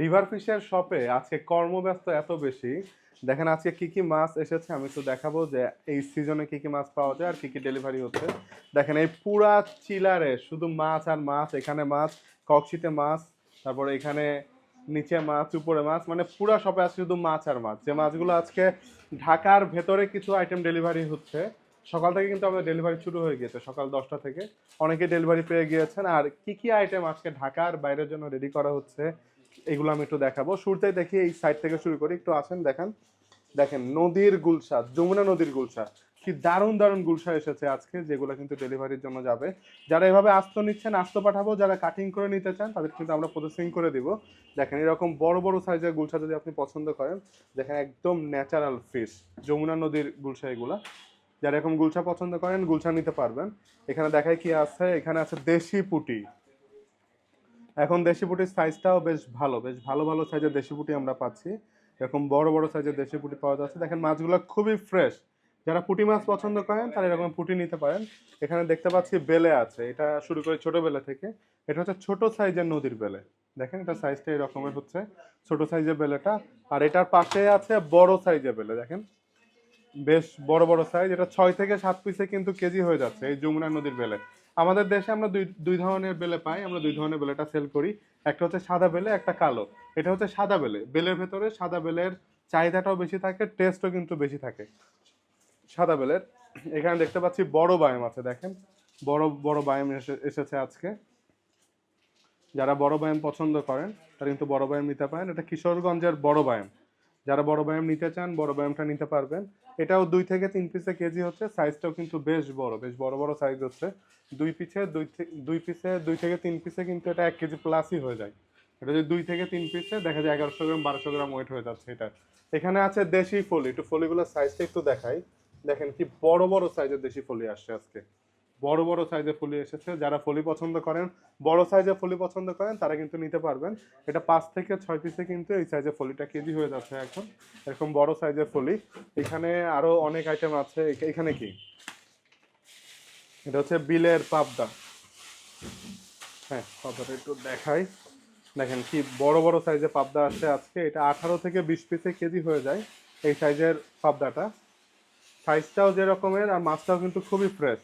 River ফিশের শপে আজকে কর্মব্যস্ত এত বেশি। দেখেন আজকে কি কি মাছ এসেছে, আমি একটু দেখাবো যে এই সিজনে কি কি মাছ পাওয়া যায় আর কি কি ডেলিভারি হচ্ছে। দেখেন এই পুরা চিলারে শুধু মাছ আর মাছ, এখানে মাছ ককশিটে মাছ, তারপরে এখানে নিচে মাছ, উপরে মাছ মানে পুরা শপে আছে শুধু মাছ আর মাছ। যে মাছগুলো আজকে ঢাকার ভেতরে কিছু আইটেম ডেলিভারি হচ্ছে, সকাল থেকে কিন্তু আমাদের ডেলিভারি শুরু হয়ে গিয়েছে, সকাল দশটা থেকে। অনেকে ডেলিভারি পেয়ে গিয়েছেন, আর কি কি আইটেম আজকে ঢাকার বাইরের জন্য রেডি করা হচ্ছে এগুলো আমি একটু দেখাবো। শুরুতেই দেখি এই সাইড থেকে শুরু করি। একটু আসেন দেখেন। দেখেন, নদীর গুলশা যমুনা নদীর গুলশা কি দারুণ দারুণ গুলশা এসেছে আজকে, যেগুলো কিন্তু ডেলিভারির জন্য যাবে। যারা এভাবে আস্ত নিচ্ছেন, আস্ত পাঠাবো, যারা কাটিং করে নিতে চান, তাদের কিন্তু আমরা প্রসেসিং করে দিব। দেখেন, এরকম বড় বড় সাইজের গুলশা যদি আপনি পছন্দ করেন, দেখেন একদম ন্যাচারাল ফিশ যমুনা নদীর গুলশা এগুলা। যারা এরকম গুলশা পছন্দ করেন গুলশা নিতে পারবেন। এখানে দেখায় কি আছে? এখানে আছে দেশি পুটি। এখন দেশি পুটির সাইজটাও বেশ ভালো বেশ ভালো ভালো সাইজের দেশি পুটি আমরা পাচ্ছি। এরকম বড় বড় সাইজের দেশি পুটি পাওয়া যাচ্ছে। দেখেন, মাছগুলো খুবই ফ্রেশ যারা পুঁটি মাছ পছন্দ করেন, তারা এরকম পুঁটি নিতে পারেন। এখানে দেখতে পাচ্ছি বেলে আছে। এটা শুরু করে ছোট বেলে থেকে। এটা হচ্ছে ছোট সাইজের নদীর বেলে। দেখেন, এটা সাইজটা এরকমের হচ্ছে। ছোট সাইজের বেলেটা। আর এটার পাশে আছে বড় সাইজের বেলে, দেখেন। বেশ বড় বড় সাইজ এটা ছয় থেকে সাত পিসে কিন্তু কেজি হয়ে যাচ্ছে এই যমুনা নদীর বেলে। আমাদের দেশে আমরা দুই দুই ধরনের বেলে পাই, আমরা দুই ধরনের বেলেটা সেল করি। একটা হচ্ছে সাদা বেলে, একটা কালো। এটা হচ্ছে সাদা বেলে। বেলের ভেতরে সাদা বেলের চাহিদাটাও বেশি থাকে টেস্টও কিন্তু বেশি থাকে। সাদা বেলের, এখানে দেখতে পাচ্ছি বড় বায়াম আছে, দেখেন। বড় বড় বায়াম এসে- এসেছে আজকে। যারা বড় বায়াম পছন্দ করেন, তারা কিন্তু বড় বায়াম নিতে পারেন। এটা কিশোরগঞ্জের বড় বায়াম। যারা বড় ব্যায়াম নিতে চান, বড় ব্যায়ামটা নিতে পারবেন। এটাও দুই থেকে তিন পিসে কেজি হচ্ছে সাইজটাও কিন্তু বেশ বড় বেশ বড় বড় সাইজ হচ্ছে। দুই পিসে দুই দুই পিসে দুই থেকে তিন পিসে কিন্তু এটা এক কেজি প্লাসই হয়ে যায়। এটা যদি দুই থেকে তিন পিসে দেখা যায় এগারোশো গ্রাম, বারোশো গ্রাম ওয়েট হয়ে যাচ্ছে এটা। এখানে আছে দেশি ফলি, একটু ফলিগুলোর সাইজটা একটু দেখাই। দেখেন কি বড় বড় সাইজের দেশি ফলি আসছে আজকে। বড় বড় সাইজের ফুলি এসেছে। যারা ফুলি পছন্দ করেন, বড় সাইজের ফুলি পছন্দ করেন, তারা কিন্তু নিতে পারবেন। এটা পাঁচ থেকে ছয় পিসে কিন্তু এই সাইজের ফুলিটা কেজি হয়ে যাচ্ছে এখন। এরকম বড় সাইজের ফুলি। এখানে আরও অনেক আইটেম আছে। এখানে কি? এটা হচ্ছে বিলের পাবদা। হ্যাঁ পাবদাটা একটু দেখাই। দেখেন কি বড় বড় সাইজের পাবদা আছে আজকে। এটা আঠারো থেকে বিশ পিসে কেজি হয়ে যায় এই সাইজের পাবদাটা। সাইজটাও যেরকমের, আর মাছটাও কিন্তু খুবই ফ্রেশ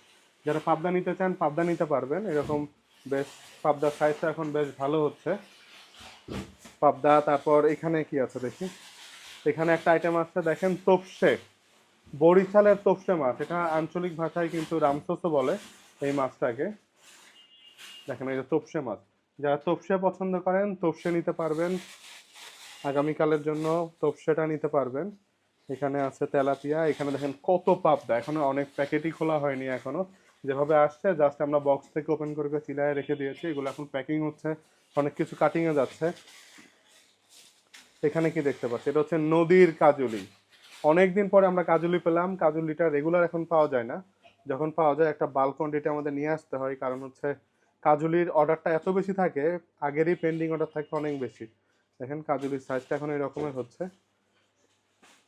যারা পাবদা নিতে চান, পাবদা নিতে পারবেন। এরকম বেশ পাবদার সাইজটা এখন বেশ ভালো হচ্ছে। পাবদা, তারপর এখানে কি আছে দেখি? এখানে একটা আইটেম আছে, দেখেন তোপসে। বরিশালের তোপসে মাছ। এটা আঞ্চলিক ভাষায় কিন্তু রামসোসো বলে এই মাছটাকে। দেখেন এই যে তোপসে মাছ। যারা তোপসে পছন্দ করেন, তোপসে নিতে পারবেন। আগামীকালের জন্য তোপসেটা নিতে পারবেন। এখানে আছে তেলাপিয়া। এখানে দেখেন কত পাবদা। এখনও অনেক প্যাকেটই খোলা হয়নি এখনও। যেভাবে আসছে জাস্ট আমরা বক্স থেকে ওপেন করে চিলায় রেখে দিয়েছি। এগুলো এখন প্যাকিং হচ্ছে, অনেক কিছু কাটিংয়ে যাচ্ছে। এখানে কি দেখতে পাচ্ছি? এটা হচ্ছে নদীর কাজুলি। অনেকদিন পরে আমরা কাজুলি পেলাম। কাজুলিটা রেগুলার এখন পাওয়া যায় না। যখন পাওয়া যায়, একটা বাল্ক কোয়ান্টিটি আমাদের নিয়ে আসতে হয়। কারণ হচ্ছে কাজুলির অর্ডারটা এত বেশি থাকে, আগেরই পেন্ডিং অর্ডার থাকে অনেক বেশি। দেখেন, কাজুলির সাইজটা এখন এই রকমের হচ্ছে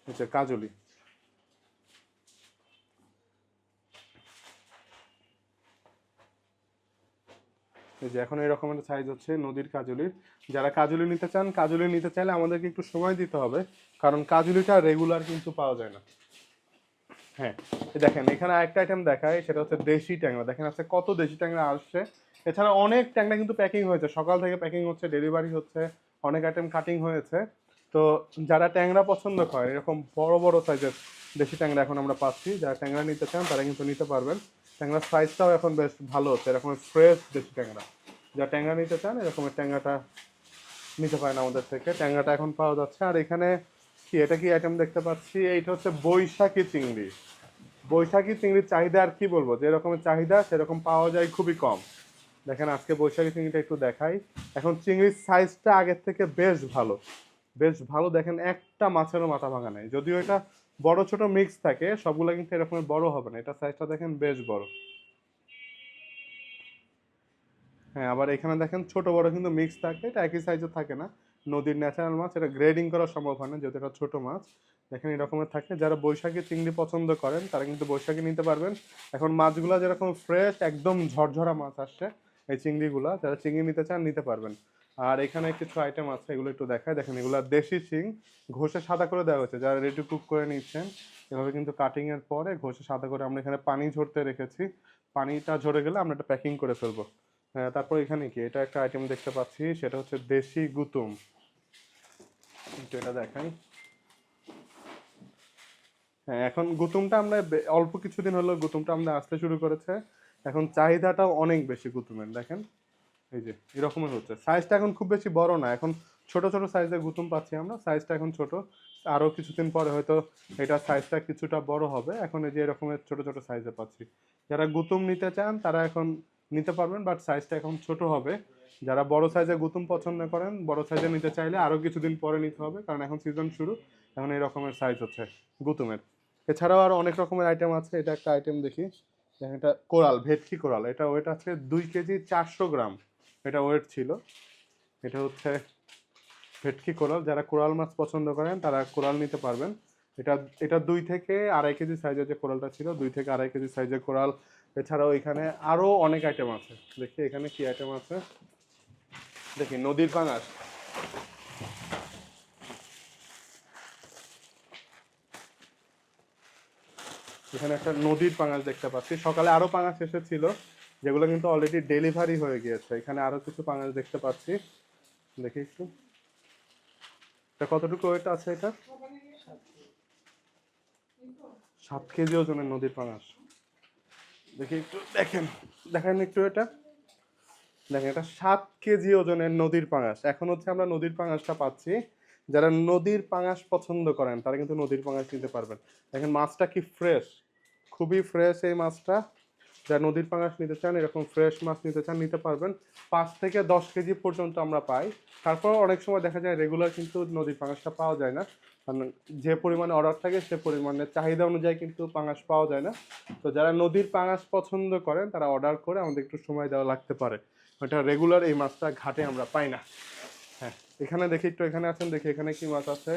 হচ্ছে কাজুলি। এই যে এখন এরকম একটা সাইজ হচ্ছে নদীর কাজুলির যারা কাজুলি নিতে চান, কাজুলি নিতে চাইলে আমাদেরকে একটু সময় দিতে হবে, কারণ কাজুলিটা রেগুলার কিন্তু পাওয়া যায় না। হ্যাঁ দেখেন, এখানে আরেকটা আইটেম দেখায় সেটা হচ্ছে দেশি ট্যাংরা। দেখেন আছে কত দেশি ট্যাংরা আসছে। এছাড়া অনেক ট্যাংরা কিন্তু প্যাকিং হয়েছে। সকাল থেকে প্যাকিং হচ্ছে ডেলিভারি হচ্ছে, অনেক আইটেম কাটিং হয়েছে। তো যারা ট্যাংরা পছন্দ করে, এরকম বড় বড় সাইজের দেশি ট্যাংরা এখন আমরা পাচ্ছি। যারা ট্যাংরা নিতে চান, তারা কিন্তু নিতে পারবেন। ট্যাংরার সাইজটাও এখন বেশ ভালো হচ্ছে। এরকম ফ্রেশ দেশি ট্যাংরা। যা ট্যাংরা নিতে চান এরকমের ট্যাংরাটা নিতে পারেন আমাদের থেকে। ট্যাংরাটা এখন পাওয়া যাচ্ছে। আর এখানে কি, এটা কি আইটেম দেখতে পাচ্ছি? এইটা হচ্ছে বৈশাখী চিংড়ি। বৈশাখী চিংড়ির চাহিদা আর কি বলব? যে রকমের চাহিদা, সেরকম পাওয়া যায় খুবই কম। দেখেন, আজকে বৈশাখী চিংড়িটা একটু দেখাই। এখন চিংড়ির সাইজটা আগের থেকে বেশ ভালো। বেশ ভালো, দেখেন, একটা মাছেরও মাথা ভাঙা নেই। যদিও এটা বড় ছোট মিক্স থাকে, সবগুলো কিন্তু এরকম বড় হবে না। এটা সাইজটা দেখেন বেশ বড়। হ্যাঁ আবার এখানে দেখেন ছোট বড় কিন্তু মিক্স থাকে, এটা একই সাইজে থাকে না। নদীর ন্যাচারাল মাছ, এটা গ্রেডিং করা সম্ভব হয় না, যেহেতু এটা ছোট মাছ। দেখেন এরকমের থাকে। যারা বৈশাখী চিংড়ি পছন্দ করেন, তারা কিন্তু বৈশাখী নিতে পারবেন। এখন মাছগুলো যেরকম ফ্রেশ একদম ঝরঝরা মাছ আসছে, এই চিংড়িগুলা, যারা চিংড়ি নিতে চান, নিতে পারবেন। আর এখানে কিছু আইটেম আছে এগুলো একটু দেখায় দেখেন এগুলো দেশি শিং ঘষে সাদা করে দেওয়া হয়েছে। যারা রেডি কুক করে নিচ্ছেন এভাবে কিন্তু কাটিং এর পরে ঘষে সাদা করে আমরা এখানে পানি ঝরতে রেখেছি। পানিটা ঝরে গেলে আমরা এটা প্যাকিং করে ফেলব। হ্যাঁ, তারপর এখানে কি? এটা একটা আইটেম দেখতে পাচ্ছি সেটা হচ্ছে দেশি গুতুম। একটু এটা দেখাই। হ্যাঁ এখন গুতুমটা আমরা অল্প কিছুদিন হলো গুতুমটা আমরা আসতে শুরু করেছে। এখন চাহিদাটাও অনেক বেশি গুতুমের দেখেন। এই যে এরকমের হচ্ছে। সাইজটা এখন খুব বেশি বড় না। এখন ছোট ছোট সাইজের গুতুম পাচ্ছি আমরা। সাইজটা এখন ছোট। আরও কিছুদিন পরে হয়তো এটা সাইজটা কিছুটা বড় হবে। এখন এই যে এরকমের ছোট ছোট সাইজে পাচ্ছি। যারা গুতুম নিতে চান, তারা এখন নিতে পারবেন বাট সাইজটা এখন ছোট হবে। যারা বড় সাইজে গুতুম পছন্দ করেন, বড় সাইজে নিতে চাইলে আরও কিছুদিন পরে নিতে হবে, কারণ এখন সিজন শুরু। এখন এই রকমের সাইজ হচ্ছে গুতুমের। এছাড়াও আরও অনেক রকমের আইটেম আছে। এটা একটা আইটেম দেখি। এটা কোরাল, ভেটকি কোরাল। এটা ওয়েট আছে দুই কেজি চারশো গ্রাম। এটা ওয়েট ছিল। এটা হচ্ছে ভেটকি কোরাল। যারা কোরাল মাছ পছন্দ করেন, তারা কোরাল নিতে পারবেন। এটা এটা দুই থেকে আড়াই কেজি সাইজের যে কোরালটা ছিল, দুই থেকে আড়াই কেজি সাইজের কোরাল। এছাড়াও এখানে আরও অনেক আইটেম আছে। দেখি এখানে কি আইটেম আছে। দেখি, নদীর পাঙাশ। এখানে একটা নদীর পাঙাশ দেখতে পাচ্ছি। সকালে আরও পাঙাশ এসেছিল। যেগুলো কিন্তু অলরেডি ডেলিভারি হয়ে গিয়েছে। এখানে আরও কিছু পাঙাশ দেখতে পাচ্ছি। দেখি একটু। এটা কতটুকু ওয়েট আছে এটা? সাত কেজি ওজনের নদীর পাঙাশ দেখি একটু, দেখেন। দেখেন একটু এটা। দেখেন, এটা সাত কেজি ওজনের নদীর পাঙাশ এখন হচ্ছে আমরা নদীর পাঙাশটা পাচ্ছি। যারা নদীর পাঙাশ পছন্দ করেন, তারা কিন্তু নদীর পাঙাশ নিতে পারবেন। দেখেন, মাছটা কি ফ্রেশ খুবই ফ্রেশ এই মাছটা। যারা নদীর পাঙাশ নিতে চান, এরকম ফ্রেশ মাছ নিতে চান, নিতে পারবেন। পাঁচ থেকে দশ কেজি পর্যন্ত আমরা পাই। তারপর অনেক সময় দেখা যায় রেগুলার কিন্তু নদীর পাঙাশটা পাওয়া যায় না। কারণ যে পরিমাণে অর্ডার থাকে, সে পরিমাণে চাহিদা অনুযায়ী কিন্তু পাঙাশ পাওয়া যায় না। তো যারা নদীর পাঙাশ পছন্দ করেন, তারা অর্ডার করে আমাদের একটু সময় দেওয়া লাগতে পারে। এটা রেগুলার এই মাছটা ঘাটে আমরা পাই না। হ্যাঁ এখানে দেখি একটু এখানে আছেন, দেখি এখানে কি মাছ আছে।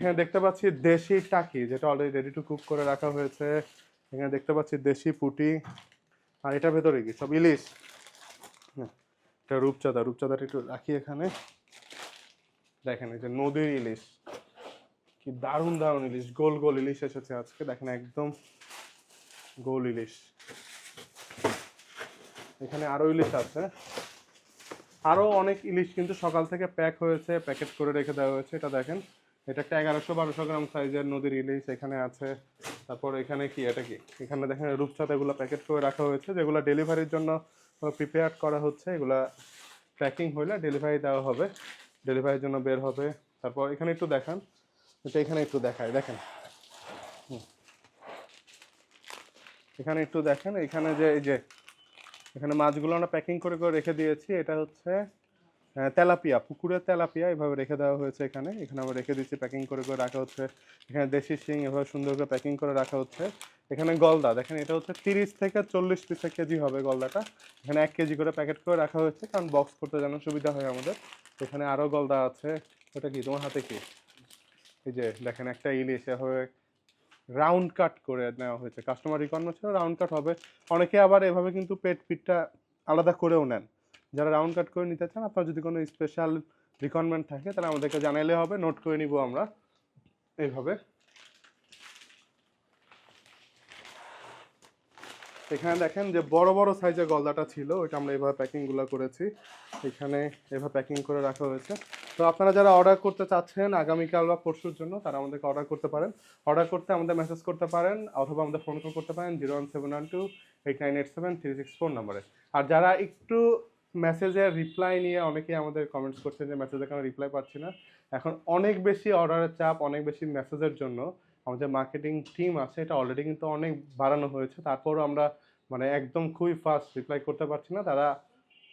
হ্যাঁ দেখতে পাচ্ছি দেশি টাকি, যেটা অলরেডি রেডি টু কুক করে রাখা হয়েছে। এখানে দেখতে পাচ্ছি দেশি পুটি, আর এটার ভেতরে কি? সব ইলিশ? হ্যাঁ এটা রূপচাঁদা, রূপচাঁদাটা একটু রাখি এখানে। দেখেন এই যে নদীর ইলিশ, কি দারুণ দারুণ ইলিশ, গোল গোল ইলিশ এসেছে আজকে। দেখেন একদম গোল ইলিশ। এখানে আরও ইলিশ আছে। আরও অনেক ইলিশ কিন্তু সকাল থেকে প্যাক হয়েছে, প্যাকেট করে রেখে দেওয়া হয়েছে, এটা দেখেন। এটা একটা এগারোশো বারোশো গ্রাম সাইজের নদীর ইলিশ এখানে আছে। তারপর এখানে কি, এটা কি? এখানে দেখেন রূপচাঁদা এগুলো প্যাকেট করে রাখা হয়েছে, যেগুলো ডেলিভারির জন্য প্রিপেয়ার করা হচ্ছে। এগুলা প্যাকিং হলে ডেলিভারি দেওয়া হবে ডেলিভারির জন্য বের হবে। তারপর এখানে একটু দেখান, এটা এখানে একটু দেখায়, দেখেন। এখানে একটু দেখেন, এখানে যে, এই যে, এখানে মাছগুলো আমরা প্যাকিং করে করে রেখে দিয়েছি, এটা হচ্ছে তেলাপিয়া, পুকুরের তেলাপিয়া এভাবে রেখে দেওয়া হয়েছে এখানে। এখানে আমরা রেখে দিচ্ছি প্যাকিং করে করে রাখা হচ্ছে। এখানে দেশি শিং এভাবে সুন্দর করে প্যাকিং করে রাখা হচ্ছে। এখানে গলদা, দেখেন এটা হচ্ছে তিরিশ থেকে চল্লিশ পিসের কেজি হবে গলদাটা। এখানে এক কেজি করে প্যাকেট করে রাখা হয়েছে, কারণ বক্স করতে যেন সুবিধা হয় আমাদের। এখানে আরও গলদা আছে। ওটা কি, তোমার হাতে কি? এই যে, দেখেন একটা ইলিশ এভাবে রাউন্ড কাট করে নেওয়া হয়েছে। কাস্টমার রিকোয়ারমেন্ট ছিল রাউন্ড কাট হবে। অনেকে আবার এভাবে কিন্তু পেট পিটটা আলাদা করেও নেন। যারা রাউন্ড কাট করে নিতে চান, আপনার যদি কোনো স্পেশাল রিকোয়ারমেন্ট থাকে, তাহলে আমাদেরকে জানাইলে হবে নোট করে নিব আমরা এইভাবে। এখানে দেখেন যে বড় বড় সাইজের গলদাটা ছিল, ওইটা আমরা এভাবে প্যাকিংগুলো করেছি। এখানে এভাবে প্যাকিং করে রাখা হয়েছে। তো আপনারা যারা অর্ডার করতে চাচ্ছেন আগামীকাল বা পরশুর জন্য, তারা আমাদেরকে অর্ডার করতে পারেন। অর্ডার করতে আমাদের মেসেজ করতে পারেন, অথবা আমাদের ফোন কল করতে পারেন zero one seven one two eight nine eight seven three six four নাম্বারে আর যারা একটু মেসেজের রিপ্লাই নিয়ে অনেকেই আমাদের কমেন্টস করছেন যে মেসেজে কেন রিপ্লাই পাচ্ছি না। এখন অনেক বেশি অর্ডারের চাপ, অনেক বেশি মেসেজের জন্য আমাদের মার্কেটিং টিম আছে, এটা অলরেডি কিন্তু অনেক বাড়ানো হয়েছে। তারপরও আমরা মানে একদম খুবই ফাস্ট রিপ্লাই করতে পারছি না। তারা,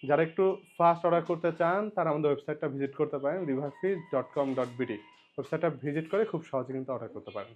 যারা একটু ফাস্ট অর্ডার করতে চান, তারা আমাদের ওয়েবসাইটটা ভিজিট করতে পারেন রিভারফিজ ডট কম ডট বিডি ওয়েবসাইটটা ভিজিট করে খুব সহজে কিন্তু অর্ডার করতে পারেন।